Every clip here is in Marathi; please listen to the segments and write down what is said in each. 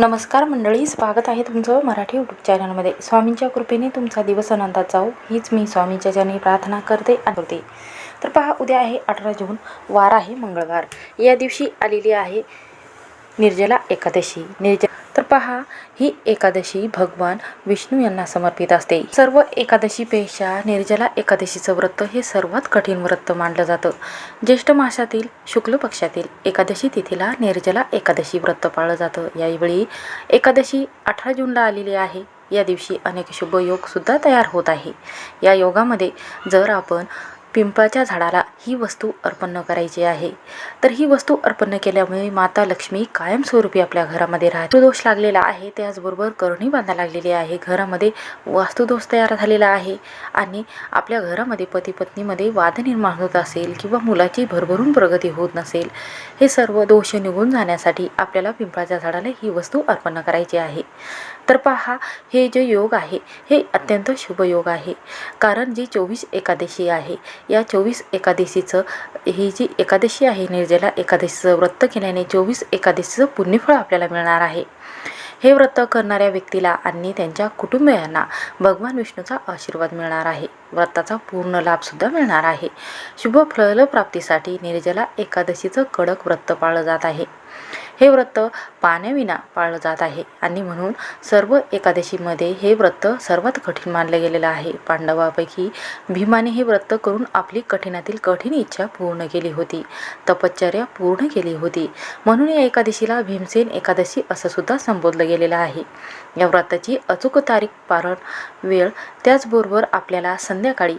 नमस्कार मंडळी स्वागत आहे तुमचं मराठी यूट्यूब चॅनलमध्ये स्वामींच्या कृपेने तुमचा दिवस आनंदात जाऊ हीच मी स्वामींच्या चरणी प्रार्थना करते आणि करते. तर पहा उद्या आहे अठरा जून वार आहे मंगळवार. या दिवशी आलेली आहे निर्जला एकादशी. निर्जला तर पहा ही एकादशी भगवान विष्णू यांना समर्पित असते. सर्व एकादशीपेक्षा निर्जला एकादशीचं व्रत हे सर्वात कठीण व्रत मानलं जातं. ज्येष्ठ मासातील शुक्ल पक्षातील एकादशी तिथीला निर्जला एकादशी व्रत पाळलं जातं. यावेळी एकादशी अठरा जूनला आलेली आहे. या दिवशी अनेक शुभ योगसुद्धा तयार होत आहे. या योगामध्ये जर आपण पिंपळाच्या झाडाला ही वस्तू अर्पण करायची आहे. तर ही वस्तू अर्पण केल्यामुळे माता लक्ष्मी कायमस्वरूपी आपल्या घरामध्ये राहते. दोष लागलेला आहे त्याचबरोबर करणी बांधा लागलेली आहे. घरामध्ये वास्तुदोष तयार झालेला आहे आणि आपल्या घरामध्ये पती पत्नीमध्ये वाद निर्माण होत असेल किंवा मुलाची भरभरून प्रगती होत नसेल हे सर्व दोष निघून जाण्यासाठी आपल्याला पिंपळाच्या झाडाला ही वस्तू अर्पण करायची आहे. तर पहा हे जे योग आहे हे अत्यंत शुभ योग आहे. कारण जी चोवीस एकादशी आहे या चोवीस एकादशीचं ही जी एकादशी आहे निर्जला एकादशीचं व्रत केल्याने चोवीस एकादशीचं पुण्यफळ आपल्याला मिळणार आहे. हे व्रत करणाऱ्या व्यक्तीला आणि त्यांच्या कुटुंबियांना भगवान विष्णूचा आशीर्वाद मिळणार आहे. व्रताचा पूर्ण लाभसुद्धा मिळणार आहे. शुभ फलप्राप्तीसाठी निर्जला एकादशीचं कडक व्रत पाळलं जात आहे. हे व्रत पाण्याविना पाळलं जात आहे. आणि म्हणून सर्व एकादशीमध्ये हे व्रत सर्वात कठीण मानलं गेलेलं आहे. पांडवापैकी भीमाने हे व्रत करून आपली कठीणातील कठीण इच्छा पूर्ण केली होती. तपश्चर्या पूर्ण केली होती. म्हणून या एकादशीला भीमसेन एकादशी असं सुद्धा संबोधलं गेलेलं आहे. या व्रताची अचूक तारीख पारण वेळ त्याचबरोबर आपल्याला संध्याकाळी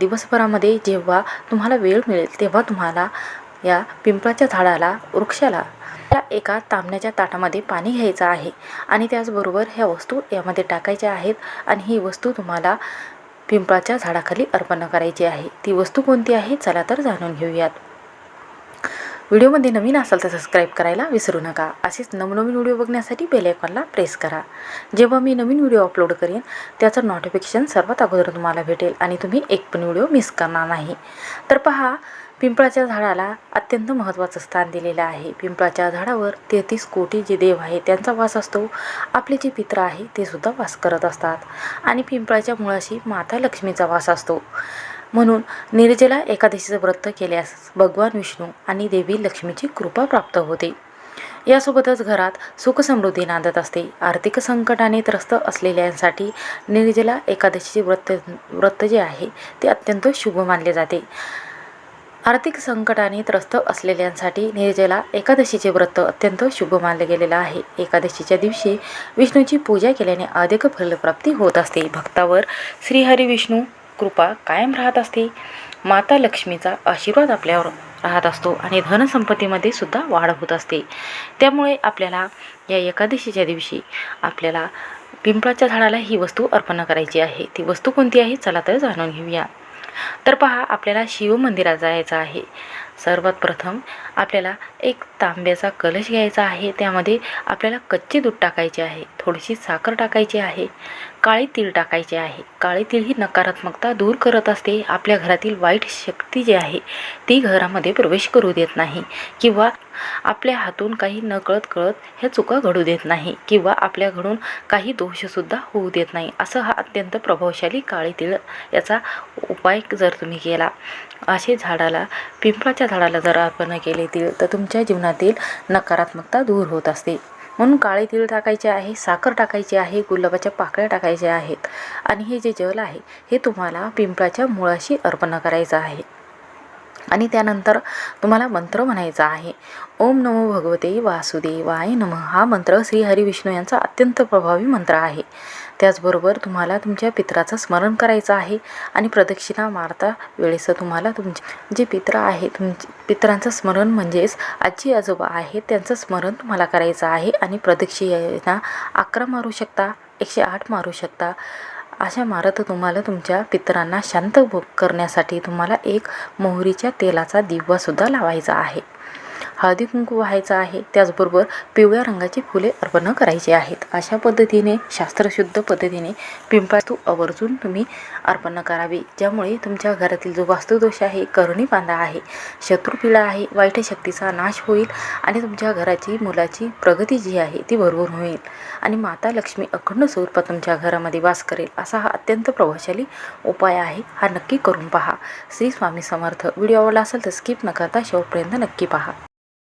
दिवसभरामध्ये जेव्हा तुम्हाला वेळ मिळेल तेव्हा तुम्हाला या पिंपळाच्या झाडाला वृक्षाला त्या एका तांबण्याच्या ताटामध्ये पाणी घ्यायचं आहे आणि त्याचबरोबर ह्या वस्तू यामध्ये टाकायच्या आहेत आणि ही वस्तू तुम्हाला पिंपळाच्या झाडाखाली अर्पण करायची आहे. ती वस्तू कोणती आहे? चला तर जाणून घेऊयात. व्हिडिओमध्ये नवीन असाल तर सबस्क्राईब करायला विसरू नका. असेच नवनवीन व्हिडिओ बघण्यासाठी बेल आयकॉनला प्रेस करा. जेव्हा मी नवीन व्हिडिओ अपलोड करेन त्याचं नोटिफिकेशन सर्वात अगोदर तुम्हाला भेटेल आणि तुम्ही एक पण व्हिडिओ मिस करणार नाही. तर पहा पिंपळाच्या झाडाला अत्यंत महत्त्वाचं स्थान दिलेलं आहे. पिंपळाच्या झाडावर तेहतीस कोटी जे देव आहे त्यांचा वास असतो. आपले जे पित्र आहे ते सुद्धा वास करत असतात. आणि पिंपळाच्या मुळाशी माता लक्ष्मीचा वास असतो. म्हणून निर्जला एकादशीचं व्रत केल्यास भगवान विष्णू आणि देवी लक्ष्मीची कृपा प्राप्त होते. यासोबतच घरात सुखसमृद्धी नांदत असते. आर्थिक संकटाने त्रस्त असलेल्यांसाठी निर्जला एकादशीचे व्रत व्रत जे आहे ते अत्यंत शुभ मानले जाते. आर्थिक संकटाने त्रस्त असलेल्यांसाठी निर्जला एकादशीचे व्रत अत्यंत शुभ मानले गेलेलं आहे. एकादशीच्या दिवशी विष्णूची पूजा केल्याने अधिक फलप्राप्ती होत असते. भक्तावर श्रीहरी विष्णू कृपा कायम राहत असते. माता लक्ष्मीचा आशीर्वाद आपल्यावर राहत असतो आणि धनसंपत्तीमध्ये सुद्धा वाढ होत असते. त्यामुळे आपल्याला या एकादशीच्या दिवशी आपल्याला पिंपळाच्या झाडाला ही वस्तू अर्पण करायची आहे. ती वस्तू कोणती आहे? चला तर जाणून घेऊया. तर पहा आपल्याला शिवमंदिरात जायचं आहे. सर्वात प्रथम आपल्याला एक तांब्याचा कलश घ्यायचा आहे. त्यामध्ये आपल्याला कच्चे दूध टाकायचे आहे. थोडीशी साखर टाकायची आहे. काळे तीळ टाकायचे आहे. काळे तीळ ही नकारात्मकता दूर करत असते. आपल्या घरातील वाईट शक्ती जी आहे ती घरामध्ये प्रवेश करू देत नाही किंवा आपल्या हातून काही न कळत कळत ह्या चुका घडू देत नाही किंवा आपल्याकडून काही दोषसुद्धा होऊ देत नाही. असं हा अत्यंत प्रभावशाली काळे तीळ याचा उपाय जर तुम्ही केला असे झाडाला पिंपळाच्या झाडाला जर आपण केले तीळ तर तुमच्या जीवनातील नकारात्मकता दूर होत असते. म्हणून काळे तीळ टाकायचे आहे साखर टाकायची आहे गुलाबाच्या पाकळ्या टाकायच्या आहेत. आणि हे जे जल आहे हे तुम्हाला पिंपळाच्या मुळाशी अर्पण करायचं आहे. आणि त्यानंतर तुम्हाला मंत्र म्हणायचा आहे. ओम नमो भगवते वासुदेवाय नम. हा मंत्र श्री हरी विष्णू यांचा अत्यंत प्रभावी मंत्र आहे. त्याचबरोबर तुम्हाला तुमच्या पित्राचं स्मरण करायचं आहे आणि प्रदक्षिणा मारता वेळेस तुम्हाला तुमचे जे पित्र आहे तुमचे पित्रांचं स्मरण म्हणजेच आजी आजोबा आहेत त्यांचं स्मरण तुम्हाला करायचं आहे आणि प्रदक्षिणा अकरा मारू शकता एकशे आठ मारू शकता. अशा मारत तुम्हाला तुमच्या पितरांना शांत करण्यासाठी तुम्हाला एक मोहरीच्या तेलाचा दिवासुद्धा लावायचा आहे. हळदी कुंकू व्हायचं आहे. त्याचबरोबर पिवळ्या रंगाची फुले अर्पण करायची आहेत. अशा पद्धतीने शास्त्रशुद्ध पद्धतीने पिंपातू आवर्जून तुम्ही अर्पण करावी. ज्यामुळे तुमच्या घरातील जो वास्तुदोष आहे करुणी बांधा आहे शत्रुपिळा आहे वाईट शक्तीचा नाश होईल आणि तुमच्या घराची मुलाची प्रगती जी आहे ती भरभरून होईल. आणि माता लक्ष्मी अखंड स्वरूपात तुमच्या घरामध्ये वास करेल असा हा अत्यंत प्रभावशाली उपाय आहे. हा नक्की करून पहा. श्री स्वामी समर्थ. व्हिडिओ आवडला असेल तर स्किप न करता शेवटपर्यंत नक्की पहा.